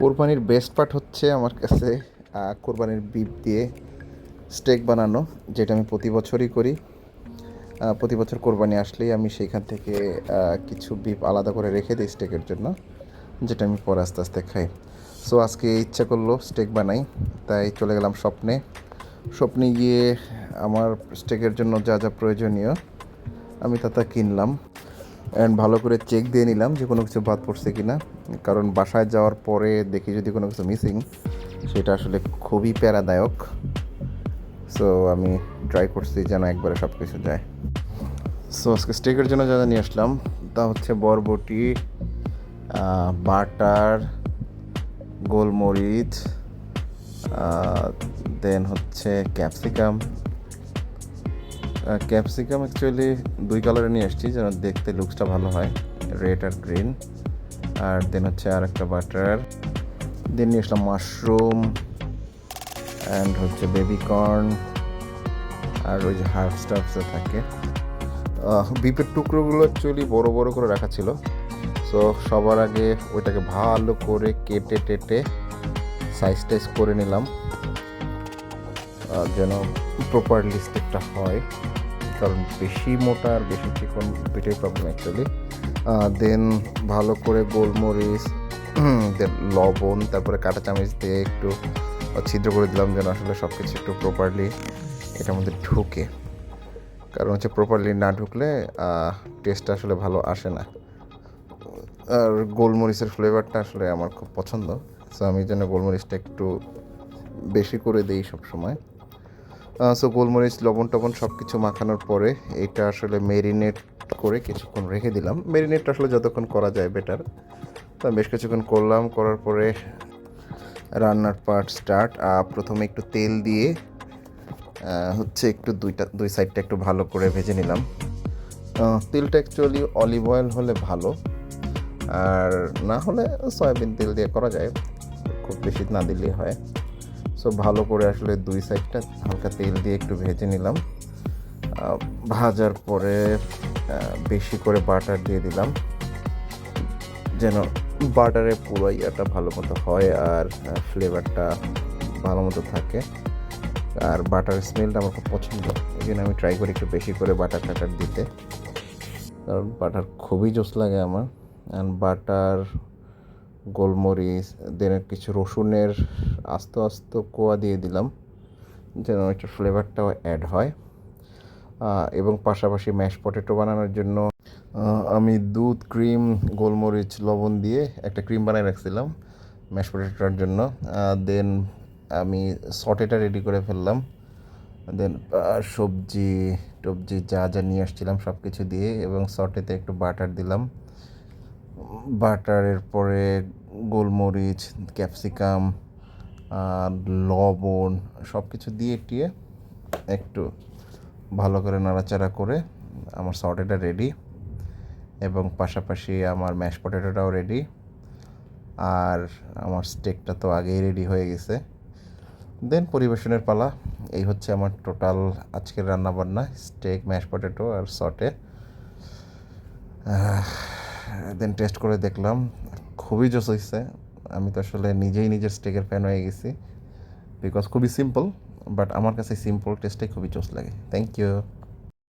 কোরবানির best part হচ্ছে আমার কাছে কোরবানির বিপ দিয়ে স্টেক বানানো, যেটা আমি প্রতি বছরই করি। প্রতি বছর কোরবানি আসলেই আমি সেইখান থেকে কিছু বিপ আলাদা করে রেখে দিই স্টেকের জন্য, যেটা আমি পরে আস্তে আস্তে খাই। সো আজকে ইচ্ছা করল স্টেক বানাই, তাই চলে গেলাম স্বপ্নে। স্বপ্নে গিয়ে আমার স্টেকের জন্য যা যা প্রয়োজনীয়, আমি তা তা কিনলাম। অ্যান্ড ভালো করে চেক দিয়ে নিলাম যে কোনো কিছু বাদ পড়ছে কি না কারণ বাসায় যাওয়ার পরে দেখি যদি কোনো কিছু মিসিং সেটা আসলে খুবই প্যারাদায়ক। সো আমি ট্রাই করছি যেন একবারে সব কিছু যায়। সো আজকে স্টেকের জন্য যা নিয়ে আসলাম, তা হচ্ছে বরবটি বাটার, গোলমরিচ দেন হচ্ছে ক্যাপসিকাম ক্যাপসিকাম অ্যাকচুয়ালি দুই কালারে নিয়ে আসছি যেন দেখতে লুকসটা ভালো হয়। রেড আর গ্রিন আর দেন হচ্ছে আর একটা বাটার দেন নিয়ে আসলাম মাশরুম অ্যান্ড হচ্ছে বেবি কর্ন আর ওই যে হার্ব স্টাফসে থাকে। বিপের টুকরোগুলো অ্যাকচুয়ালি বড় বড় করে রাখা ছিল। সো সবার আগে ওইটাকে ভালো করে কেটে টেটে সাইজ টাইজ করে নিলাম। যেন প্রপারলি স্টেপটা হয়। কারণ বেশি মোটা আর বেশি চিকন দুইটাই প্রবলেম অ্যাকচুয়ালি দেন ভালো করে গোলমরিচ দেন লবণ, তারপরে কাঁটা চামচ দিয়ে একটু ছিদ্র করে দিলাম যেন আসলে সব কিছু একটু প্রপারলি এটার মধ্যে ঢুকে। কারণ হচ্ছে প্রপারলি না ঢুকলে টেস্টটা আসলে ভালো আসে না। আর গোলমরিচের ফ্লেভারটা আসলে আমার খুব পছন্দ। সো আমি যেন গোলমরিচটা একটু বেশি করে দিই সব সময় সো গোলমরিচ, লবণ টবণ সব কিছু মাখানোর পরে এটা আসলে মেরিনেট করে কিছুক্ষণ রেখে দিলাম। মেরিনেট আসলে যতক্ষণ করা যায় বেটার তো বেশ কিছুক্ষণ করলাম, করার পরে রান্নার পার্ট স্টার্ট প্রথমে একটু তেল দিয়ে হচ্ছে একটু দুইটা, দুই সাইডটা একটু ভালো করে ভেজে নিলাম। তেলটা অ্যাকচুয়ালি অলিভ অয়েল হলে ভালো। আর না হলে সয়াবিন তেল দিয়ে করা যায়, খুব বেশি না দিলেই হয়। সো ভালো করে আসলে দুই সাইডটা হালকা তেল দিয়ে একটু ভেজে নিলাম। ভাজার পরে বেশি করে বাটার দিয়ে দিলাম। যেন বাটারে পুরো ইয়াটা ভালো মতো হয় আর ফ্লেভারটা ভালো মতো থাকে। আর বাটার স্মেলটা আমার খুব পছন্দ। এই জন্য আমি ট্রাই করি একটু বেশি করে বাটার টাটার দিতে। কারণ বাটার খুবই জোস লাগে আমার। অ্যান্ড বাটার গোলমরিচ, দেন কিছু রসুনের আস্তে আস্তে কোয়া দিয়ে দিলাম, যেন একটু ফ্লেভারটাও অ্যাড হয়। এবং পাশাপাশি ম্যাশ পটেটো বানানোর জন্য আমি দুধ ক্রিম গোলমরিচ, লবণ দিয়ে একটা ক্রিম বানিয়ে রাখছিলাম ম্যাশ পটেটোটার জন্য। দেন আমি সটেটা রেডি করে ফেললাম। দেন সবজি, টবজি যা যা নিয়ে আসছিলাম সব কিছু দিয়ে এবং সটেতে একটু বাটার দিলাম। বাটারের পরে গোলমরিচ, ক্যাপসিকাম লবণ সব কিছু দিয়ে টিয়ে একটু ভালো করে নাড়াচাড়া করে আমার সটেটা রেডি এবং পাশাপাশি আমার ম্যাশ পটেটোটাও রেডি আর আমার স্টেকটা তো আগেই রেডি হয়ে গেছে। দেন পরিবেশনের পালা, এই হচ্ছে আমার টোটাল আজকের রান্নাবান্না স্টেক ম্যাশ পটেটো আর সটে দেন টেস্ট করে দেখলাম, খুবই জোস হয়েছে আমি তো আসলে নিজেই নিজের স্টেকের ফ্যান হয়ে গেছি। বিকজ খুবই সিম্পল বাট আমার কাছে সিম্পল টেস্টটাই খুবই জোস লাগে। Thank you